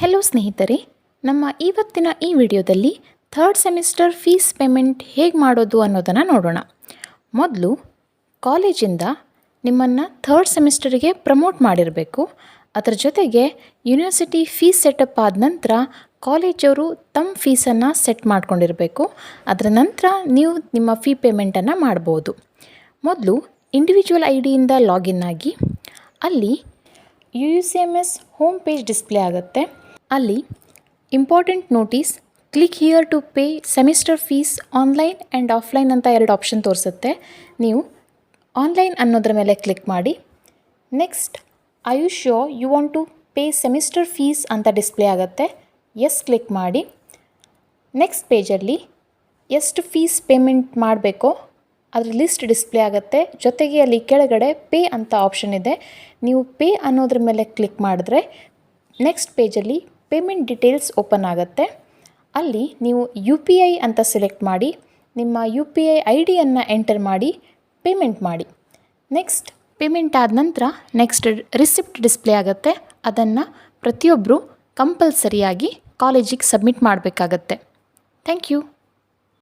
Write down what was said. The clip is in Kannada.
ಹೆಲೋ ಸ್ನೇಹಿತರೆ. ನಮ್ಮ ಇವತ್ತಿನ ಈ ವಿಡಿಯೋದಲ್ಲಿ ಥರ್ಡ್ ಸೆಮಿಸ್ಟರ್ ಫೀಸ್ ಪೇಮೆಂಟ್ ಹೇಗೆ ಮಾಡೋದು ಅನ್ನೋದನ್ನು ನೋಡೋಣ. ಮೊದಲು ಕಾಲೇಜಿಂದ ನಿಮ್ಮನ್ನು ಥರ್ಡ್ ಸೆಮಿಸ್ಟರ್ಗೆ ಪ್ರಮೋಟ್ ಮಾಡಿರಬೇಕು. ಅದರ ಜೊತೆಗೆ ಯೂನಿವರ್ಸಿಟಿ ಫೀಸ್ ಸೆಟಪ್ ಆದ ನಂತರ ಕಾಲೇಜವರು ತಮ್ಮ ಫೀಸನ್ನು ಸೆಟ್ ಮಾಡ್ಕೊಂಡಿರಬೇಕು. ಅದರ ನಂತರ ನೀವು ನಿಮ್ಮ ಫೀ ಪೇಮೆಂಟನ್ನು ಮಾಡ್ಬೋದು. ಮೊದಲು ಇಂಡಿವಿಜುವಲ್ ಐ ಡಿಯಿಂದ ಲಾಗಿನ್ ಆಗಿ ಅಲ್ಲಿ U U C M S home page display ಆಗುತ್ತೆ. ಅಲ್ಲಿ important notice click here to pay semester fees online and offline ಅಂತ ಎರಡು ಆಪ್ಷನ್ ತೋರಿಸುತ್ತೆ. ನೀವು ಆನ್ಲೈನ್ ಅನ್ನೋದ್ರ ಮೇಲೆ ಕ್ಲಿಕ್ ಮಾಡಿ. Next I you show you want to pay semester fees ಅಂತ ಡಿಸ್ಪ್ಲೇ ಆಗುತ್ತೆ. ಎಸ್ ಕ್ಲಿಕ್ ಮಾಡಿ. ನೆಕ್ಸ್ಟ್ ಪೇಜಲ್ಲಿ ಎಷ್ಟು ಫೀಸ್ ಪೇಮೆಂಟ್ ಮಾಡಬೇಕೋ. ಅದ್ರ ಲಿಸ್ಟ್ ಡಿಸ್ಪ್ಲೇ ಆಗುತ್ತೆ. ಜೊತೆಗೆ ಅಲ್ಲಿ ಕೆಳಗಡೆ ಪೇ ಅಂತ ಆಪ್ಷನ್ ಇದೆ. ನೀವು ಪೇ ಅನ್ನೋದ್ರ ಮೇಲೆ ಕ್ಲಿಕ್ ಮಾಡಿದ್ರೆ ನೆಕ್ಸ್ಟ್ ಪೇಜಲ್ಲಿ ಪೇಮೆಂಟ್ ಡೀಟೇಲ್ಸ್ ಓಪನ್ ಆಗುತ್ತೆ. ಅಲ್ಲಿ ನೀವು ಯು ಪಿ ಐ ಅಂತ ಸೆಲೆಕ್ಟ್ ಮಾಡಿ, ನಿಮ್ಮ ಯು ಪಿ ಐ ಐ ಡಿಯನ್ನು ಎಂಟರ್ ಮಾಡಿ, ಪೇಮೆಂಟ್ ಮಾಡಿ. ನೆಕ್ಸ್ಟ್, ಪೇಮೆಂಟ್ ಆದ ನಂತರ ನೆಕ್ಸ್ಟ್ ರಿಸಿಪ್ಟ್ ಡಿಸ್ಪ್ಲೇ ಆಗುತ್ತೆ. ಅದನ್ನು ಪ್ರತಿಯೊಬ್ಬರು ಕಂಪಲ್ಸರಿಯಾಗಿ ಕಾಲೇಜಿಗೆ ಸಬ್ಮಿಟ್ ಮಾಡಬೇಕಾಗತ್ತೆ. Thank you.